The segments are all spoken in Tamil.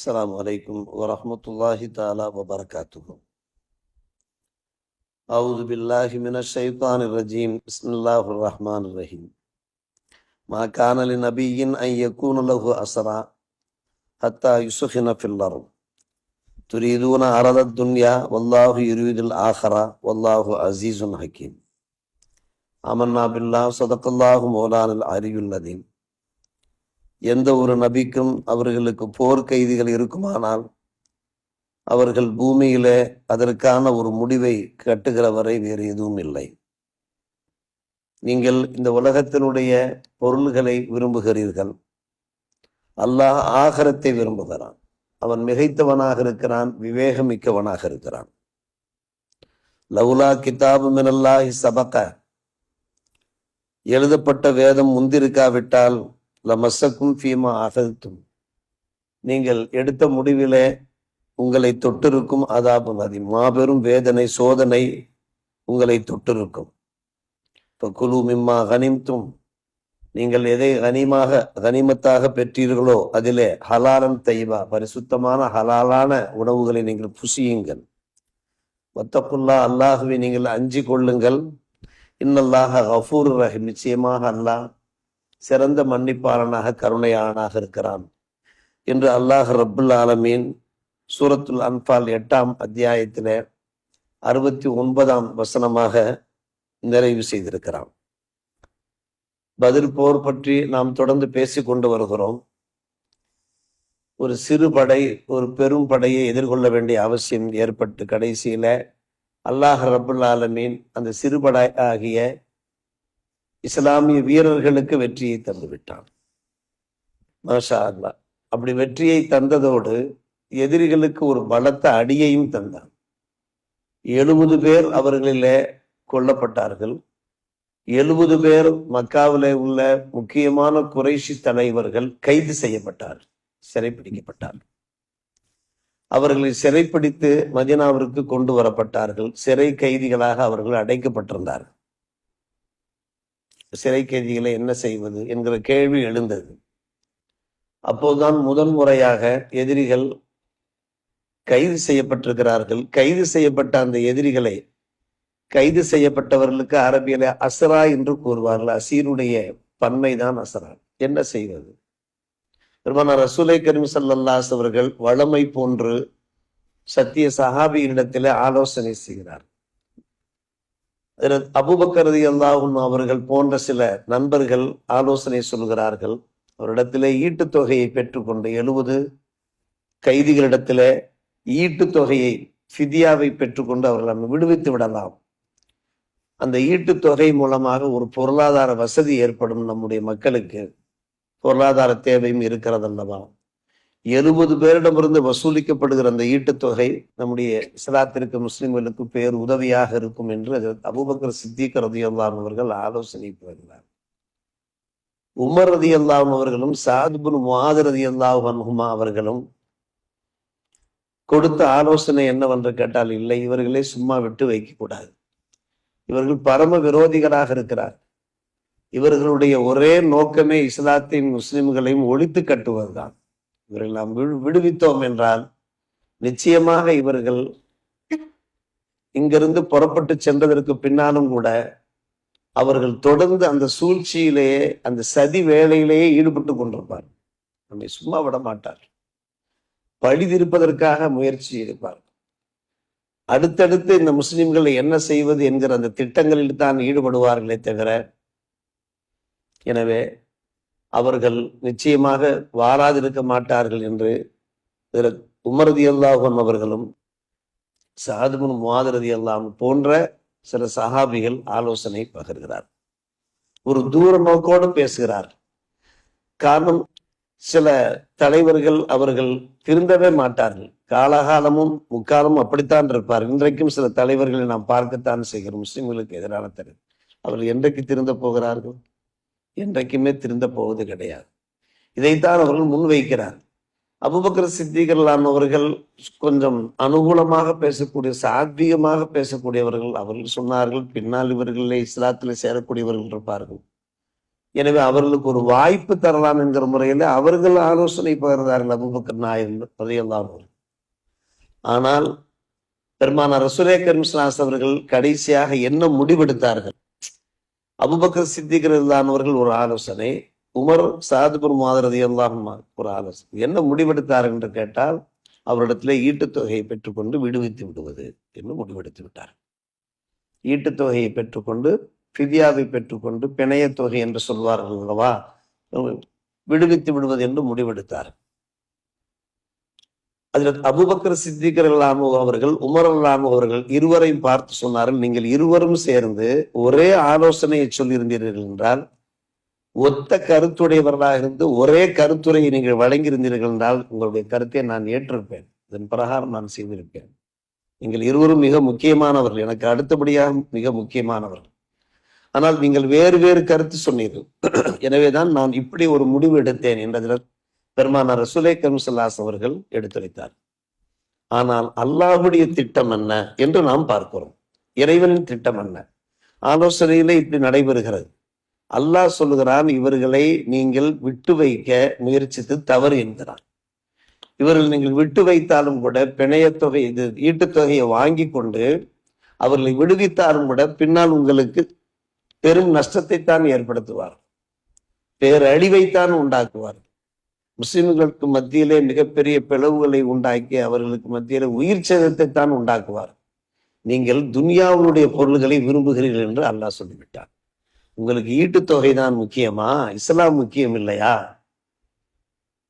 السلام عليكم ورحمة الله تعالى وبركاته. أعوذ بالله من الشيطان الرجيم. بسم الله الرحمن الرحيم. ما كان لنبي أن يكون له أسرى حتى يسخن في الأرض. تريدون عرض الدنيا والله يريد الآخرة والله عزيز حكيم. آمنا بالله. صدق الله مولانا العلي العظيم. எந்த ஒரு நபிக்கும் அவர்களுக்கு போர் கைதிகள் இருக்குமானால் அவர்கள் பூமியில அதற்கான ஒரு முடிவை கட்டுகிற வரை வேறு எதுவும் இல்லை. நீங்கள் இந்த உலகத்தினுடைய பொருள்களை விரும்புகிறீர்கள். அல்லாஹ் ஆகரத்தை விரும்புகிறான். அவன் மிகைத்தவனாக இருக்கிறான் விவேகமிக்கவனாக இருக்கிறான். லவுலா கிதாபு மினல்லாஹி சபக. எழுதப்பட்ட வேதம் முந்திருக்காவிட்டால் லமசக்கும் ஃபீமா அகழ்த்தும் நீங்கள் எடுத்த முடிவிலே உங்களை தொட்டிருக்கும் அதாபு நதி மாபெரும் வேதனை சோதனை உங்களை தொட்டிருக்கும். இப்போ குழு மிம்மா கனிம்தும். நீங்கள் எதை கனிமாக கனிமத்தாக பெற்றீர்களோ அதிலே ஹலாலன் தைவா பரிசுத்தமான ஹலாலான உணவுகளை நீங்கள் புசியுங்கள். வத்தக்குல்லா அல்லாஹுவை நீங்கள் அஞ்சி கொள்ளுங்கள். இன்னல்லாக கஃபூர் ரஹிம் நிச்சயமாக அல்லாஹ் சிறந்த மன்னிப்பாளனாக கருணையாளனாக இருக்கிறான் என்று அல்லாஹ் ரப்புல் ஆலமீன் சூரத்துல் அன்பால் எட்டாம் அத்தியாயத்தில் அறுபத்தி ஒன்பதாம் வசனமாக நிறைவு செய்திருக்கிறான். பதில் போர் பற்றி நாம் தொடர்ந்து பேசி கொண்டு வருகிறோம். ஒரு சிறு படை ஒரு பெரும் படையை எதிர்கொள்ள வேண்டிய அவசியம் ஏற்பட்டு கடைசியில அல்லாஹ் ரபுல் ஆலமீன் அந்த சிறுபடை ஆகிய இஸ்லாமிய வீரர்களுக்கு வெற்றியை தந்து விட்டான். மாஷா அல்லா அப்படி வெற்றியை தந்ததோடு எதிரிகளுக்கு ஒரு பலத்த அடியையும் தந்தான். எழுபது பேர் அவர்களிலே கொல்லப்பட்டார்கள். எழுபது பேர் மக்காவிலே உள்ள முக்கியமான குறைஷி தலைவர்கள் கைது செய்யப்பட்டார்கள் சிறைப்பிடிக்கப்பட்டார்கள் அவர்களை சிறைப்பிடித்து மதினாவிற்கு கொண்டு வரப்பட்டார்கள். சிறை கைதிகளாக அவர்கள் அடைக்கப்பட்டிருந்தார்கள். சிறை கைதிகளை என்ன செய்வது என்கிற கேள்வி எழுந்தது. அப்போதுதான் முதன் முறையாக எதிரிகள் கைது செய்யப்பட்டிருக்கிறார்கள். கைது செய்யப்பட்ட அந்த எதிரிகளை கைது செய்யப்பட்டவர்களுக்கு அரபியில அசரா என்று கூறுவார்கள். அசீருடைய பன்மைதான் அசரா என்ன செய்வது? பெருமான ரசூலை கரீம் சல்லாஸ் அவர்கள் வளமை போன்று சத்திய சஹாபியினிடத்தில் ஆலோசனை செய்கிறார். அபுபக்கரதி அல்லாஹும் அவர்கள் போன்ற சில நண்பர்கள் ஆலோசனை சொல்கிறார்கள். அவரிடத்திலே ஈட்டுத் தொகையை பெற்றுக்கொண்டு எழுபது கைதிகளிடத்தில் ஈட்டுத் தொகையை ஃபிதியாவை பெற்றுக்கொண்டு அவர்கள் நம்ம விடுவித்து விடலாம். அந்த ஈட்டுத் தொகை மூலமாக ஒரு பொருளாதார வசதி ஏற்படும் நம்முடைய மக்களுக்கு. பொருளாதார தேவையும் இருக்கிறதல்லவா எழுபது பேரிடமிருந்து வசூலிக்கப்படுகிற அந்த ஈட்டுத்தொகை நம்முடைய இஸ்லாத்திற்கு முஸ்லிம்களுக்கு பேர் உதவியாக இருக்கும் என்று அபுபக்கர் சித்திக் ரதி அவர்கள் ஆலோசனை வருகிறார் உமர் ரதி அல்லாஹ் அவர்களும் சாதுபுன் முகாது ரதி அல்லாஹுமா அவர்களும் கொடுத்த ஆலோசனை என்னவென்று கேட்டால் இல்லை இவர்களே சும்மா விட்டு வைக்க கூடாது. இவர்கள் பரம விரோதிகளாக இருக்கிறார். இவர்களுடைய ஒரே நோக்கமே இஸ்லாத்தையும் முஸ்லிம்களையும் ஒழித்து கட்டுவதுதான். இவர்கள் நாம் விடுவித்தோம் என்றால் நிச்சயமாக இவர்கள் இங்கிருந்து புறப்பட்டு சென்றதற்கு பின்னாலும் கூட அவர்கள் தொடர்ந்து அந்த சூழ்ச்சியிலேயே அந்த சதி வேலையிலேயே ஈடுபட்டு கொண்டிருப்பார். நம்மை சும்மா விட மாட்டார் பழிதிருப்பதற்காக முயற்சி இருப்பார் அடுத்தடுத்து இந்த முஸ்லிம்களை என்ன செய்வது என்கிற அந்த திட்டங்களில் தான் ஈடுபடுவார்களே தவிர எனவே அவர்கள் நிச்சயமாக வாராதிருக்க மாட்டார்கள் என்று உமரதி அல்லாஹன் அவர்களும் சாதுமுன் மாதரதி அல்லாம் போன்ற சில சஹாபிகள் ஆலோசனை பகிர்கிறார். ஒரு தூர நோக்கோடு பேசுகிறார். காரணம் சில தலைவர்கள் அவர்கள் திருந்தவே மாட்டார்கள். காலகாலமும் முக்காலமும் அப்படித்தான் இருப்பார். இன்றைக்கும் சில தலைவர்களை நாம் பார்க்கத்தான் செய்கிறோம். முஸ்லிம்களுக்கு எதிரான தலைவர் அவர்கள் என்றைக்கு திருந்த போகிறார்கள்? என்றைக்குமே திருந்த போவது கிடையாது. இதைத்தான் அவர்கள் முன்வைக்கிறார் அபுபக்கர் அவர்கள் கொஞ்சம் அனுகூலமாக பேசக்கூடிய சாத்வீகமாக பேசக்கூடியவர்கள் அவர்கள் சொன்னார்கள் பின்னால் இவர்களே இஸ்லாத்தில் சேரக்கூடியவர்கள் இருப்பார்கள். எனவே அவர்களுக்கு ஒரு வாய்ப்பு தரலாம் என்கிற முறையில் அவர்கள் ஆலோசனை பகிர்ந்தார்கள் அபுபக்கர் நாயன் ரலியல்லாஹு ஆனால் பெருமான ரசூலே கரிம்ஸ்லாஸ் அவர்கள் கடைசியாக என்ன முடிவெடுத்தார்கள்? அபுபக்கர் இல்லாதவர்கள் ஒரு ஆலோசனை. உமர் சாதுபுர் மாதரதி எல்லாம் ஒரு ஆலோசனை. என்ன முடிவெடுத்தார்கள் என்று கேட்டால் அவரிடத்திலே ஈட்டுத் தொகையை பெற்றுக்கொண்டு விடுவித்து விடுவது என்று முடிவெடுத்து விட்டார். ஈட்டுத் தொகையை பெற்றுக்கொண்டு பிதியாவை பெற்றுக்கொண்டு பிணையத் தொகை என்று சொல்வார்கள் அல்லவா? விடுவித்து விடுவது என்று முடிவெடுத்தார். அதில் அபுபக்கர் சித்திகர் இல்லாம அவர்கள் உமர் இல்லாம அவர்கள் இருவரையும் பார்த்து சொன்னார்கள் நீங்கள் இருவரும் சேர்ந்து ஒரே ஆலோசனையை சொல்லியிருந்தீர்கள் என்றால் ஒத்த கருத்துடையவர்களாக இருந்து ஒரே கருத்துரையை நீங்கள் வழங்கியிருந்தீர்கள் என்றால் உங்களுடைய கருத்தை நான் ஏற்றிருப்பேன். இதன் பிரகாரம் நான் செய்திருப்பேன். நீங்கள் இருவரும் மிக முக்கியமானவர்கள். எனக்கு அடுத்தபடியாக மிக முக்கியமானவர்கள். ஆனால் நீங்கள் வேறு வேறு கருத்து சொன்னீர்கள். எனவேதான் நான் இப்படி ஒரு முடிவு எடுத்தேன் என்றதில் பெருமானார் ரசுலே கம்சல்லாஸ் அவர்கள் எடுத்துரைத்தார். ஆனால் அல்லாஹுடைய திட்டம் என்ன? என்று நாம் பார்க்கிறோம். இறைவனின் திட்டம் என்ன? ஆலோசனையிலே இப்படி நடைபெறுகிறது. அல்லாஹ் சொல்லுகிறான் இவர்களை நீங்கள் விட்டு வைக்க முயற்சித்து தவறு என்கிறான் இவர்கள் நீங்கள் விட்டு வைத்தாலும் கூட பிணையத்தொகை இது ஈட்டுத்தொகையை வாங்கி கொண்டு அவர்களை விடுவித்தாலும் கூட பின்னால் உங்களுக்கு பெரும் நஷ்டத்தை தான் ஏற்படுத்துவார். பேரழிவைத்தான் உண்டாக்குவார். முஸ்லிம்களுக்கு மத்தியிலே மிகப்பெரிய பிளவுகளை உண்டாக்கி அவர்களுக்கு மத்தியிலே உயிர் சேதத்தை தான் உண்டாக்குவார். நீங்கள் துன்யாவுடைய பொருள்களை விரும்புகிறீர்கள் என்று அல்லாஹ் சொல்லிவிட்டார் உங்களுக்கு ஈட்டுத்தொகை தான் முக்கியமா? இஸ்லாம் முக்கியம் இல்லையா?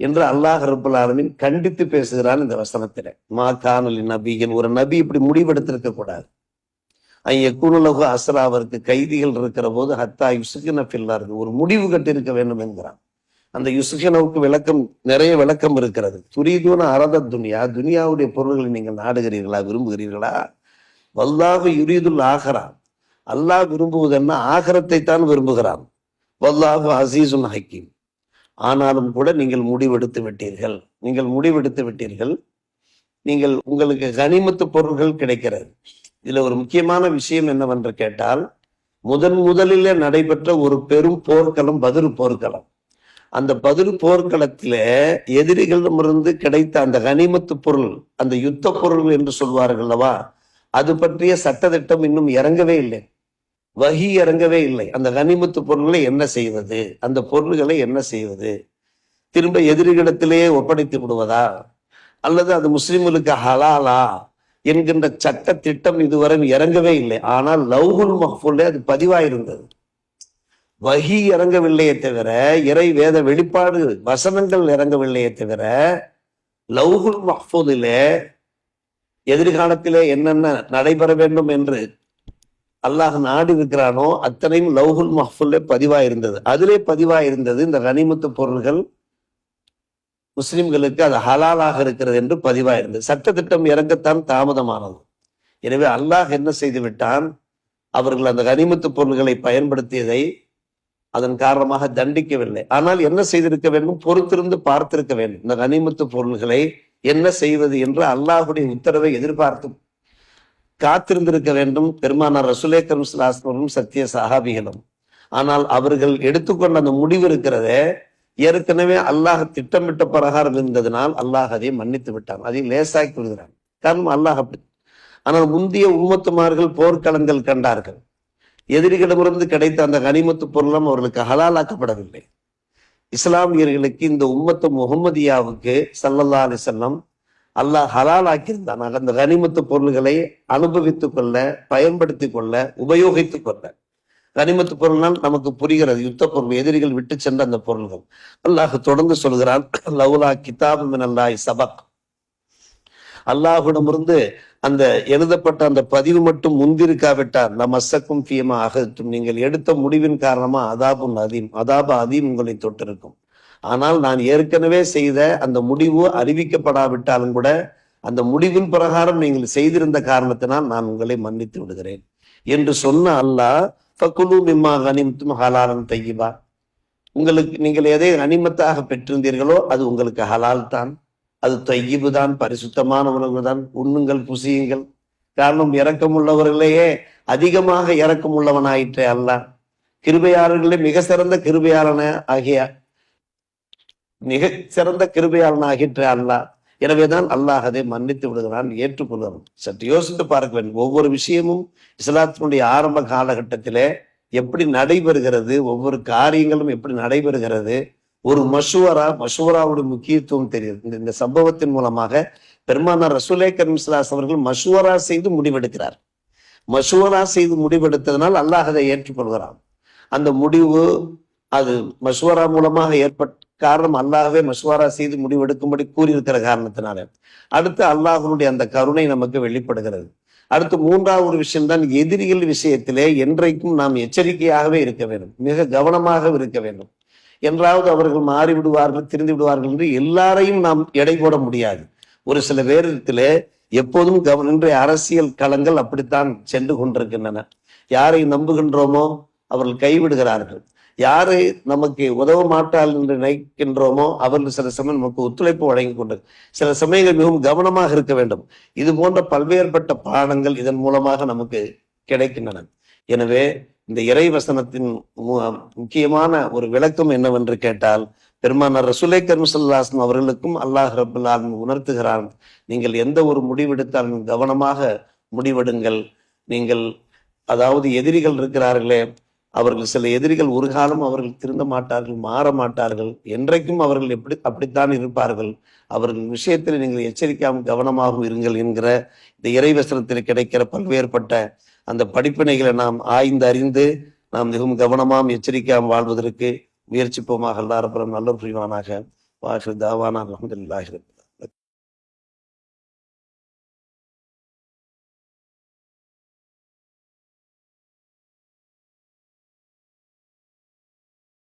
என்று அல்லாஹ் ரபுல் ஆலமின் கண்டித்து பேசுகிறான் இந்த வசனத்தில. மா காணலி நபியின் ஒரு நபி இப்படி முடிவெடுத்திருக்க கூடாது. ஐய குருலகு அசரா அவருக்கு கைதிகள் இருக்கிற போது ஹத்தா யுசுகின இருக்கு ஒரு முடிவு கட்டிருக்க வேண்டும் என்கிறான். அந்த யுசுகினவுக்கு விளக்கம் நிறைய விளக்கம் இருக்கிறது. துரிதூன அரத துனியா துனியாவுடைய பொருள்களை நீங்கள் நாடுகிறீர்களா விரும்புகிறீர்களா? வல்லாஹு யுரீதுல் ஆகரா அல்லாஹ் விரும்புவதென்ன? ஆகரத்தை தான் விரும்புகிறான். வல்லாஹு அசீசுன் ஹக்கீம். ஆனாலும் கூட நீங்கள் முடிவெடுத்து விட்டீர்கள். நீங்கள் முடிவெடுத்து விட்டீர்கள். நீங்கள் உங்களுக்கு கனிமத்து பொருள்கள் கிடைக்கிறது. இதுல ஒரு முக்கியமான விஷயம் என்னவென்று கேட்டால் முதன் முதலிலே நடைபெற்ற ஒரு பெரும் போர்க்களம் பதில் போர்க்களம். அந்த பதில் போர்க்களத்தில எதிரிகளிடமிருந்து கிடைத்த அந்த கனிமத்து பொருள் அந்த யுத்த பொருள் என்று சொல்வார்கள் அல்லவா? அது பற்றிய சட்டத்திட்டம் இன்னும் இறங்கவே இல்லை. வகி இறங்கவே இல்லை. அந்த கனிமத்து பொருள்களை என்ன செய்வது? அந்த பொருள்களை என்ன செய்வது? திரும்ப எதிரிகளிடத்திலேயே ஒப்படைத்து விடுவதா? அல்லது அது முஸ்லிம்களுக்கு ஹலாலா என்கின்ற சட்ட திட்டம் இதுவரை இறங்கவே இல்லை. ஆனால் லவ்ஹுல் மஹ்பூல்ல அது பதிவாயிருந்தது. வகி இறங்கவில்லையே தவிர இறை வேத வெளிப்பாடு வசனங்கள் இறங்கவில்லையே தவிர லவ்ஹுல் மஹ்பூதில எதிர்காலத்திலே என்னென்ன நடைபெற வேண்டும் என்று அல்லாஹ் நாடு இருக்கிறானோ அத்தனையும் லவ்ஹுல் பதிவா இருந்தது அதிலே பதிவாயிருந்தது இந்த கனிமுத்து பொருள்கள் முஸ்லிம்களுக்கு அது ஹலாலாக இருக்கிறது என்று பதிவாயிருந்தது. சட்டத்திட்டம் இறங்கத்தான் தாமதமானது. எனவே அல்லாஹ் என்ன செய்து விட்டான் அவர்கள் அந்த கனிமத்து பொருள்களை பயன்படுத்தியதை அதன் காரணமாக தண்டிக்கவில்லை. ஆனால் என்ன செய்திருக்க வேண்டும்? பொறுத்திருந்து பார்த்திருக்க வேண்டும். இந்த கனிமத்து பொருள்களை என்ன செய்வது என்று அல்லாஹுடைய உத்தரவை எதிர்பார்த்து காத்திருந்திருக்க வேண்டும். பெருமானார் ரசுலே கரும்ஸ்லாஸ்வரும் சத்திய சஹாபிகளும். ஆனால் அவர்கள் எடுத்துக்கொண்ட அந்த முடிவு இருக்கிறதே ஏற்கனவே அல்லாஹ் திட்டமிட்ட பிரகாரம் இருந்ததினால் அல்லாஹ் அதை மன்னித்து விட்டான். அதை லேசாக்கி விடுகிறான். காரணம் அல்லாஹ் அப்படி. ஆனால் முந்தைய உம்மத்துமார்கள் போர்க்களங்கள் கண்டார்கள். எதிரிகளிடமிருந்து கிடைத்த அந்த கனிமத்து பொருளும் அவர்களுக்கு ஹலாலாக்கப்படவில்லை. இஸ்லாமியர்களுக்கு இந்த உம்மத்து முகமதியாவுக்கு சல்லல்லா அலிசல்லம் அல்லாஹ் ஹலால் ஆக்கியிருந்தான் அந்த கனிமத்து பொருள்களை அனுபவித்துக் கொள்ள பயன்படுத்திக் கொள்ள உபயோகித்துக் கொள்ள. கனிமத்து பொருள்னால் நமக்கு புரிகிறது. யுத்த பொருள் எதிரிகள் விட்டு சென்ற அந்த பொருள்கள். அல்லாஹ் தொடர்ந்து சொல்கிறான் லவ்லா கிதாபு மினல்லாய் சபக். அல்லாஹுடமிருந்து அந்த எழுதப்பட்ட அந்த பதிவு மட்டும் முந்திருக்காவிட்டால் நம் அசக்கும் பியமா அகத்தும் நீங்கள் எடுத்த முடிவின் காரணமா அதாபும் அதீம் அதாப அதீம் உங்களை தொட்டிருக்கும். ஆனால் நான் ஏற்கனவே செய்த அந்த முடிவு அறிவிக்கப்படாவிட்டாலும் கூட அந்த முடிவின் பிரகாரம் நீங்கள் செய்திருந்த காரணத்தினால் நான் உங்களை மன்னித்து விடுகிறேன். என்று சொன்ன அல்லாஹ் ஃபக்குலு மிம்மா கனிமத்தும் ஹலாலன் தையிபா உங்களுக்கு நீங்கள் எதை அனிமத்தாக பெற்றிருந்தீர்களோ அது உங்களுக்கு ஹலால் தான் அது தையிபு தான் பரிசுத்தமான உணவு தான் உண்ணுங்கள் புசியுங்கள். காரணம் இறக்கம் உள்ளவர்களையே அதிகமாக இறக்கம் உள்ளவனாயிற்றே அல்லாஹ் கிருபையாளர்களே மிக சிறந்த கிருபையாளன ஆகிய மிக சிறந்த கிருபையாளன் ஆகின்ற அல்லாஹ் எனவேதான் அல்லாஹ் அதை மன்னித்து விடுகிறான் ஏற்றுக்கொள்கிறான். சற்று யோசித்து பார்க்க வேண்டும் ஒவ்வொரு விஷயமும் இஸ்லாத்தினுடைய ஆரம்ப காலகட்டத்திலே எப்படி நடைபெறுகிறது ஒவ்வொரு காரியங்களும் எப்படி நடைபெறுகிறது ஒரு மஷூரா மஷுவராவுடைய முக்கியத்துவம் தெரியுது. இந்த- இந்த சம்பவத்தின் மூலமாக பெருமானார் ரசூலே கரீம் அவர்கள் மஷூரா செய்து முடிவெடுக்கிறார். மஷூரா செய்து முடிவெடுத்ததனால் அல்லாஹ் அதை ஏற்றுக்கொள்கிறான். அந்த முடிவு அது மஷூரா மூலமாக ஏற்பட்ட காரணம் அல்லாஹவே மஷுவாரா செய்து முடிவெடுக்கும்படி கூறியிருக்கிற காரணத்தினால. அடுத்து அல்லாஹனுடைய அந்த கருணை நமக்கு வெளிப்படுகிறது. அடுத்து மூன்றாவது ஒரு விஷயம்தான் எதிரிகள் விஷயத்திலே என்றைக்கும் நாம் எச்சரிக்கையாகவே இருக்க வேண்டும். மிக கவனமாக இருக்க வேண்டும். என்றாவது அவர்கள் மாறி விடுவார்கள் திரிந்து விடுவார்கள் என்று எல்லாரையும் நாம் எடை போட முடியாது. ஒரு சில பேரிடத்திலே எப்போதும் கவனின்ற அரசியல் களங்கள் அப்படித்தான் சென்று கொண்டிருக்கின்றன. யாரை நம்புகின்றோமோ அவர்கள் கைவிடுகிறார்கள். யாரை நமக்கு உதவ மாட்டார்கள் என்று நினைக்கின்றோமோ அவர்கள் சில சமயம் நமக்கு ஒத்துழைப்பு வழங்கி கொண்டு சில சமயங்கள் மிகவும் கவனமாக இருக்க வேண்டும். இது போன்ற பல்வேறுபட்ட பாடங்கள் இதன் மூலமாக நமக்கு கிடைக்கின்றன. எனவே இந்த இறை வசனத்தின் மு- முக்கியமான ஒரு விளக்கம் என்னவென்று கேட்டால் பெருமானார் ரசுலே கர்மசல்லாசன் அவர்களுக்கும் அல்லாஹ் ரபுல்லான் உணர்த்துகிறான் நீங்கள் எந்த ஒரு முடிவெடுத்தாலும் கவனமாக முடிவெடுங்கள். நீங்கள் அதாவது எதிரிகள் இருக்கிறார்களே அவர்கள் சில எதிரிகள் ஒரு காலம் அவர்கள் திருந்த மாட்டார்கள் மாற மாட்டார்கள். என்றைக்கும் அவர்கள் எப்படி அப்படித்தான் இருப்பார்கள். அவர்கள் விஷயத்தில் நீங்கள் எச்சரிக்காமல் கவனமாகவும் இருங்கள் என்கிற இந்த இறைவசனத்தில் கிடைக்கிற பல்வேறுபட்ட அந்த படிப்பினைகளை நாம் ஆய்ந்து அறிந்து நாம் மிகவும் கவனமாம் எச்சரிக்கையாம் வாழ்வதற்கு முயற்சிப்போமாக. எல்லாரும் நல்ல புரிவானாக. வாஹிர் தாவானா அலமதுல்லாஹிரம்